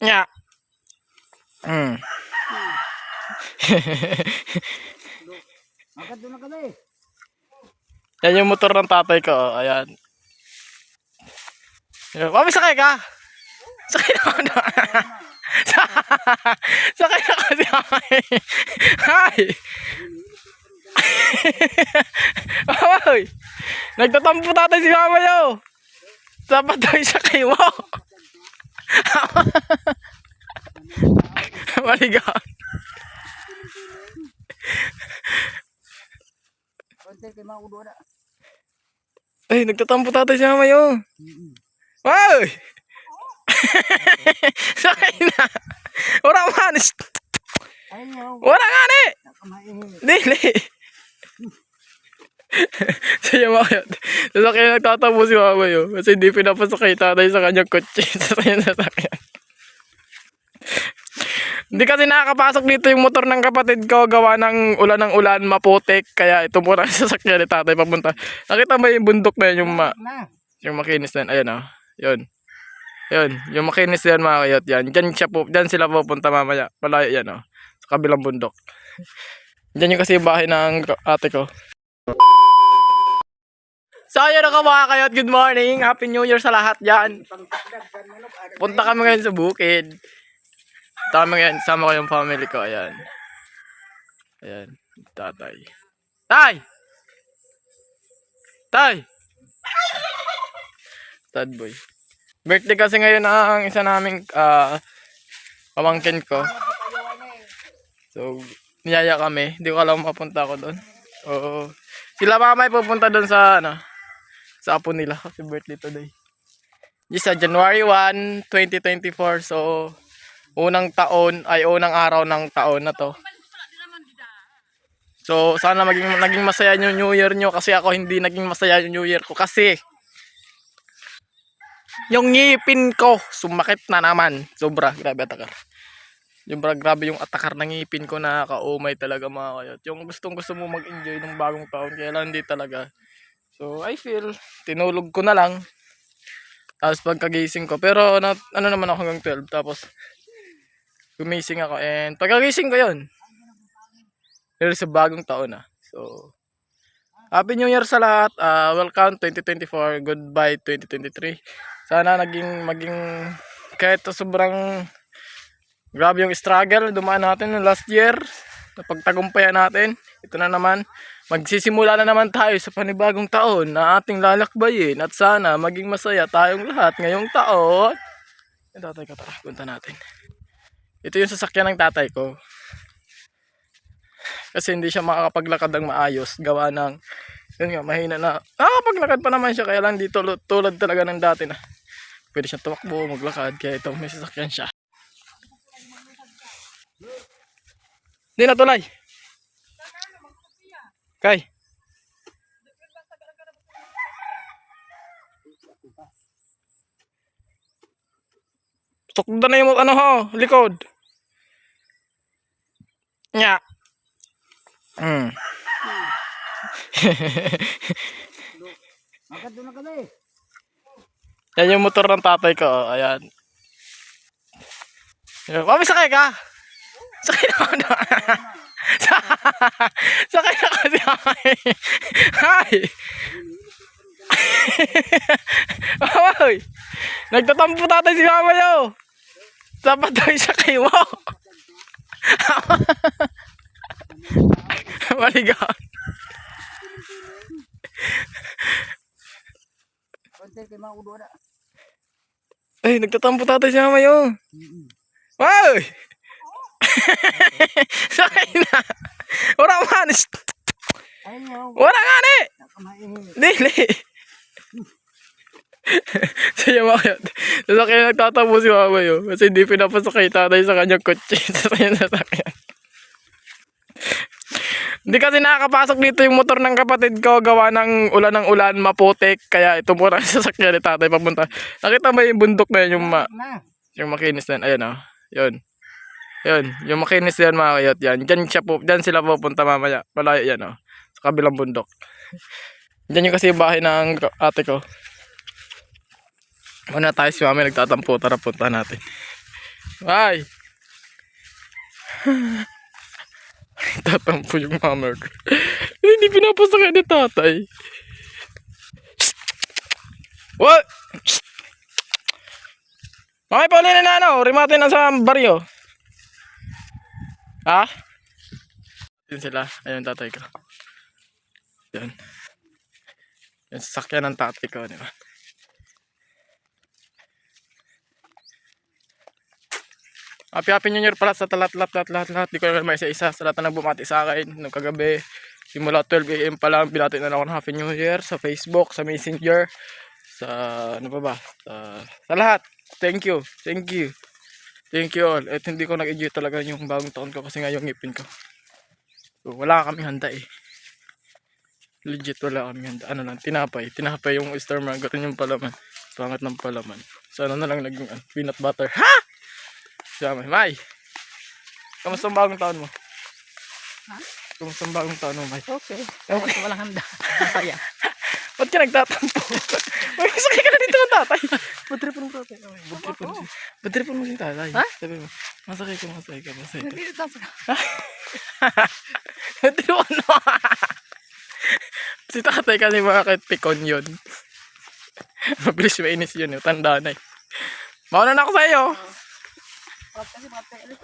Nya. Mm. Agad doon na kami. Yan yung motor ng tatay ko. oh. Ayan. Yan. Mami, sakay ka? Sakay na ako na. sakay na kasi ako. Hi! Hoy! Nagtatampo tatay si mama yo. Dapat daw yung sakay mo. Maligaw. Ay, nagtatampo tatay si mama yo. Hoy! sakay na. Wala man. Wala nga ni. Dili. Saya mo kayo. Sasakyan nagtatabo si mama yun. Kasi hindi pinapasakay tatay sa kanyang kotse. Sasakyan. Hindi kasi nakakapasok dito yung motor ng kapatid ko gawa ng ulan ng ulan, maputik. Kaya ito muna ang sasakyan ni tatay papunta. Nakita mo yung bundok na yun, yung, ma Na. yung makinis na yun. Ayan o. Yun. Yun. Yung makinis na yan mga kayot. Yan. Diyan, siya po, diyan sila pupunta mamaya. Malayo yan o. Sa kabilang bundok. Diyan yung kasi yung bahay ng ate ko. So ayun ako mga kayot, good morning. Happy New Year sa lahat dyan. Punta kami ngayon sa bukid. Tama ngayon, sama ko yung family ko. Ayan. Ayan, tatay. Tay! Tay! Tad boy. Birthday kasi ngayon ang isa naming ah pamangkin ko. So, niyaya kami. Hindi ko alam mapunta ako doon. Oo. Sila mama ay pupunta doon sa ano, sa apo nila kasi birthday today. Yes, sa January 1, 2024. So, unang taon ay unang araw ng taon na to. So, sana maging naging masaya yung New Year nyo kasi ako hindi naging masaya yung New Year ko kasi yung ngipin ko sumakit na naman. Sobra, grabe atakar. Yung grabe yung atakar ng ngipin ko nakaka-umay talaga mga kayot. Yung gustong gusto mo mag-enjoy ng bagong taon kaya lang hindi talaga. So, I feel, tinulog ko na lang. Tapos pagkagising ko, pero na, ano naman ako hanggang 12. Tapos, gumising ako and pagkagising ko yun. Pero sa bagong taon na. So, Happy New Year sa lahat. Ah, welcome 2024. Goodbye 2023. Sana naging maging kahit sobrang grabe yung struggle dumaan natin last year. Napagtagumpayan natin. Ito na naman. Magsisimula na naman tayo sa panibagong taon na ating lalakbayin at sana maging masaya tayong lahat ngayong taon. Yung tatay ko tara, punta natin. Ito yung sasakyan ng tatay ko. Kasi hindi siya makakapaglakad ng maayos. Gawa ng, yun nga, mahina na. Nakakapaglakad pa naman siya. Kaya lang dito tulad talaga ng dati na. Pwede siya tumakbo, maglakad. Kaya ito, may sasakyan siya. Hindi na tulay. Kay. Sukda na yung ano ho, likod. Nya. Mm. Agad doon na kami. Yan yung motor ng tatay ko. oh. Ayan. Yan. Mami, sakay ka? Sakay na ako. sakay na kasi. Hi! Hoy! Nagtatampo tatay si mama yo. Dapat daw yung sakay mo. Maligaw. Ay, nagtatampo tatay si mama yo. Hoy! sakay na. Wala man. Ayaw. Wala nga ni. Nakamahihi. Dili. Saya mo kayo. Sasakyan nagtatabo si mama yun. Kasi hindi pinapasakay tatay sa kanyang kotse. Sa kanyang sasakyan. Hindi kasi nakakapasok dito yung motor ng kapatid ko gawa ng ulan ng ulan, maputik. Kaya ito muna ang sasakyan ni tatay papunta. Nakita mo yung bundok na yun, yung, ma yung makinis na yun. Ayan o. Yun. Yun. Yung makinis na yun mga kayot. Yan. Diyan, siya po, diyan sila pupunta mamaya. Malayo yan o. Sa kabilang bundok. Diyan yung kasi yung bahay ng ate ko. Muna tayo si mami nagtatampo. Tara punta natin. Ay! Tatampo yung mama ko. Hindi pinapasakay ni tatay. What? Okay, Paulina na ano, rimate na sa baryo. Ha? Yun sila. Ayun tatay ko. Yan. Yung sasakyan ng tatay ko, di ba? Happy Happy New Year pala sa lahat, lahat, lahat, lahat, lahat. Di ko naman isa-isa sa lahat na bumati sa akin nung kagabi. Simula 12 a.m. pa lang, binati na ako ng Happy New Year sa Facebook, sa Messenger, sa ano pa ba, sa, sa lahat. Thank you, thank you. Thank you all. At hindi ko nag-enjoy talaga yung bagong taon ko kasi nga yung ngipin ko. So, wala kaming handa eh. Legit wala kaming handa. Ano lang, tinapay. Tinapay yung mango. Ganun yung palaman. Pangat ng palaman. So, ano na lang naging ah, peanut butter. Ha? Siyama, May. Kamusta ang bagong taon mo? Ha? Kamusta ang bagong taon mo, May? Okay. Okay. Walang handa. Masaya. Ba't ka nagtatampo? May sakay ka na dito ng tatay. Badripon mo tatay. Badripon mo. Badripon mo yung tatay. Ha? Sabi mo, masakay ka, masakay ka, masakay ka. Hindi ito. Badripon mo. si tatay kasi mga kahit pikon yun. Mabilis mainis yun. Tanda na eh. Mauna na ako sa iyo. Kasi tayo.